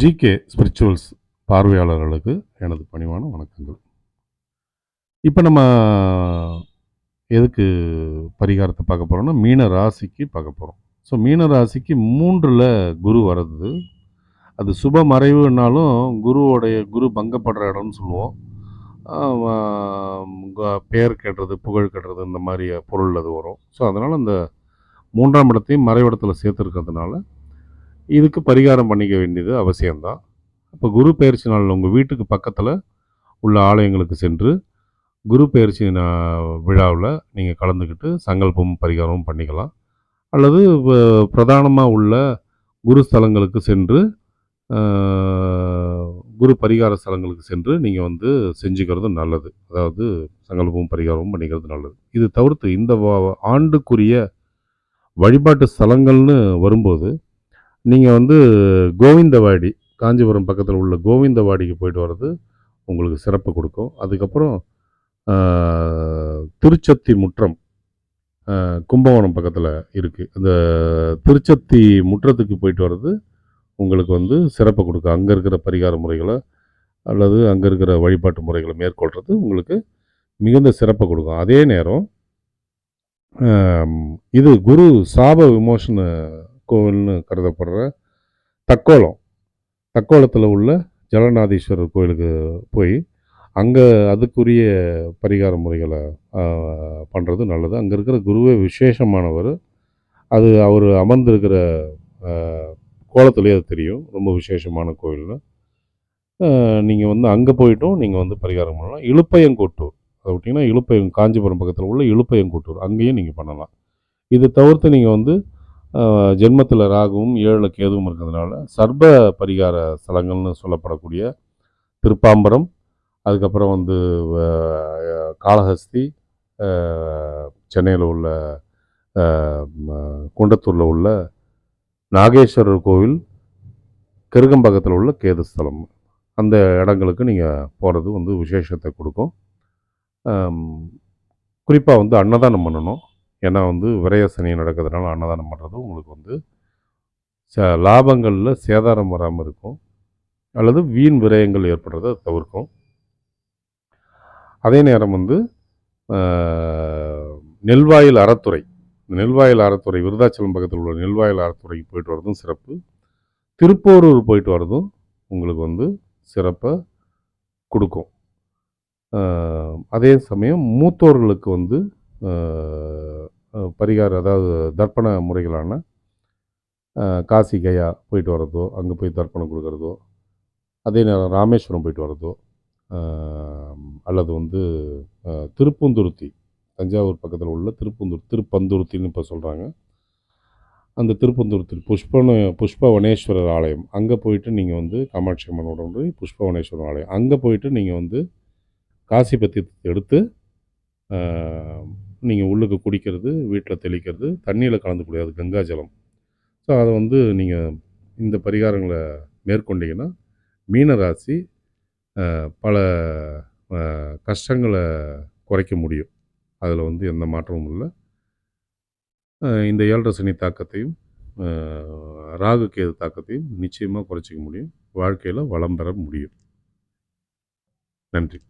GK spirituals பார்வையாளர்களுக்கு எனது பணிவான வணக்கங்கள். இப்போ நம்ம எதுக்கு பரிகாரத்தை பார்க்க போகிறோம்னா மீன ராசிக்கு பார்க்க போகிறோம் ஸோ மீன ராசிக்கு மூன்றில் குரு வர்றது. அது சுப மறைவுனாலும் குருவோடைய குரு பங்கப்படுற இடம்னு சொல்லுவோம். பெயர் கெட்டுறது புகழ் கெட்டுறது இந்த மாதிரி பொருள் அது வரும். ஸோ அதனால் அந்த மூன்றாம் இடத்தையும் மறைவிடத்தில் சேர்த்துருக்கிறதுனால இதுக்கு பரிகாரம் பண்ணிக்க வேண்டியது அவசியம்தான். இப்போ குரு பயிற்சி நாள் உங்கள் வீட்டுக்கு பக்கத்தில் உள்ள ஆலயங்களுக்கு சென்று குரு பயிற்சி விழாவில் நீங்கள் கலந்துக்கிட்டு சங்கல்பமும் பரிகாரமும் பண்ணிக்கலாம். அல்லது பிரதானமாக உள்ள குரு ஸ்தலங்களுக்கு சென்று குரு பரிகார ஸ்தலங்களுக்கு சென்று நீங்கள் வந்து செஞ்சுக்கிறது நல்லது. அதாவது சங்கல்பமும் பரிகாரமும் பண்ணிக்கிறது நல்லது. இது தவிர்த்து இந்த ஆண்டுக்குரிய வழிபாட்டு ஸ்தலங்கள்னு வரும்போது நீங்கள் வந்து கோவிந்தவாடி காஞ்சிபுரம் பக்கத்தில் உள்ள கோவிந்தவாடிக்கு போயிட்டு வர்றது உங்களுக்கு சிறப்பு கொடுக்கும். அதுக்கப்புறம் திருச்சத்தி முற்றம் கும்பகோணம் பக்கத்தில் இருக்குது அந்த திருச்சத்தி முற்றத்துக்கு போயிட்டு வர்றது உங்களுக்கு வந்து சிறப்பு கொடுக்கும். அங்கே இருக்கிற பரிகார முறைகளை அல்லது அங்கே இருக்கிற வழிபாட்டு முறைகளை மேற்கொள்கிறது உங்களுக்கு மிகுந்த சிறப்பை கொடுக்கும். அதே நேரம் இது குரு சாப விமோசன கோவில்னு கருதப்படுற தக்கோலம். தக்கோலத்தில் உள்ள ஜலநாதீஸ்வரர் கோயிலுக்கு போய் அங்கே அதுக்குரிய பரிகார முறைகளை பண்ணுறது நல்லது. அங்கே இருக்கிற குருவே விசேஷமானவர். அது அவர் அமர்ந்திருக்கிற கோலத்துலேயே அது தெரியும். ரொம்ப விசேஷமான கோயில்னு. நீங்கள் வந்து அங்கே போயிட்டும் நீங்கள் வந்து பரிகாரம் பண்ணலாம். இழுப்பையங்கோட்டூர். அதை விட்டிங்கன்னா இழுப்பையம் காஞ்சிபுரம் பக்கத்தில் உள்ள இழுப்பையங்கோட்டூர். அங்கேயும் நீங்கள் பண்ணலாம். இது தவிர்த்து நீங்கள் வந்து ஜென்மத்தில் ராகுவும் ஏழில் கேதுவும் இருக்கிறதுனால சர்ப பரிகார ஸ்தலங்கள்னு சொல்லப்படக்கூடிய திருப்பாம்பரம் அதுக்கப்புறம் வந்து காளஹஸ்தி சென்னையில் உள்ள குண்டத்தூரில் உள்ள நாகேஸ்வரர் கோவில் கருகம்பக்கத்தில் உள்ள கேதுஸ்தலம் அந்த இடங்களுக்கு நீங்கள் போகிறது வந்து விசேஷத்தை கொடுக்கும். குறிப்பாக வந்து அன்னதானம் பண்ணணும். ஏன்னா வந்து விரய சனி நடக்கிறதுனால அன்னதானம் பண்ணுறது உங்களுக்கு வந்து ச லாபங்களில் சேதாரம் வராமல் இருக்கும். அல்லது வீண் விரயங்கள் ஏற்படுறதை தவிர்க்கும். அதே நேரம் வந்து நெல்வாயில் அறத்துறை. நெல்வாயில் அறத்துறை விருதாச்சலம் பக்கத்தில் உள்ள நெல்வாயில் அறத்துறைக்கு போயிட்டு வரதும் சிறப்பு. திருப்போரூர் போயிட்டு வரதும் உங்களுக்கு வந்து சிறப்பை கொடுக்கும். அதே சமயம் மூத்தோர்களுக்கு வந்து பரிகாரம் பரிகார அதாவது தர்ப்பண முறைகளான காசி கயா போயிட்டு வர்றதோ அங்கே போய் தர்ப்பணம் கொடுக்குறதோ அதே நேரம் ராமேஸ்வரம் போயிட்டு வர்றதோ அல்லது வந்து திருப்பந்துருத்தி தஞ்சாவூர் பக்கத்தில் உள்ள திருப்பந்தூர் திருப்பந்துருத்தின்னு இப்போ சொல்கிறாங்க அந்த திருப்பந்துருத்தி புஷ்பன புஷ்பவனேஸ்வரர் ஆலயம் அங்கே போயிட்டு நீங்கள் வந்து காமாட்சி அம்மனோட வந்து புஷ்பவனேஸ்வரர் ஆலயம் அங்கே போயிட்டு நீங்கள் வந்து காசி பத்தியத்தை எடுத்து நீங்கள் உள்ளுக்கு குடிக்கிறது வீட்டில் தெளிக்கிறது தண்ணியில் கலந்து கூடாது கங்கா ஜலம். ஸோ அதை வந்து நீங்கள் இந்த பரிகாரங்களை மேற்கொண்டீங்கன்னா மீனராசி பல கஷ்டங்களை குறைக்க முடியும். அதில் வந்து எந்த மாற்றமும் இல்லை. இந்த ஏழரை சனி தாக்கத்தையும் ராகு கேது தாக்கத்தையும் நிச்சயமாக குறைச்சிக்க முடியும். வாழ்க்கையில் வளம் பெற முடியும். நன்றி.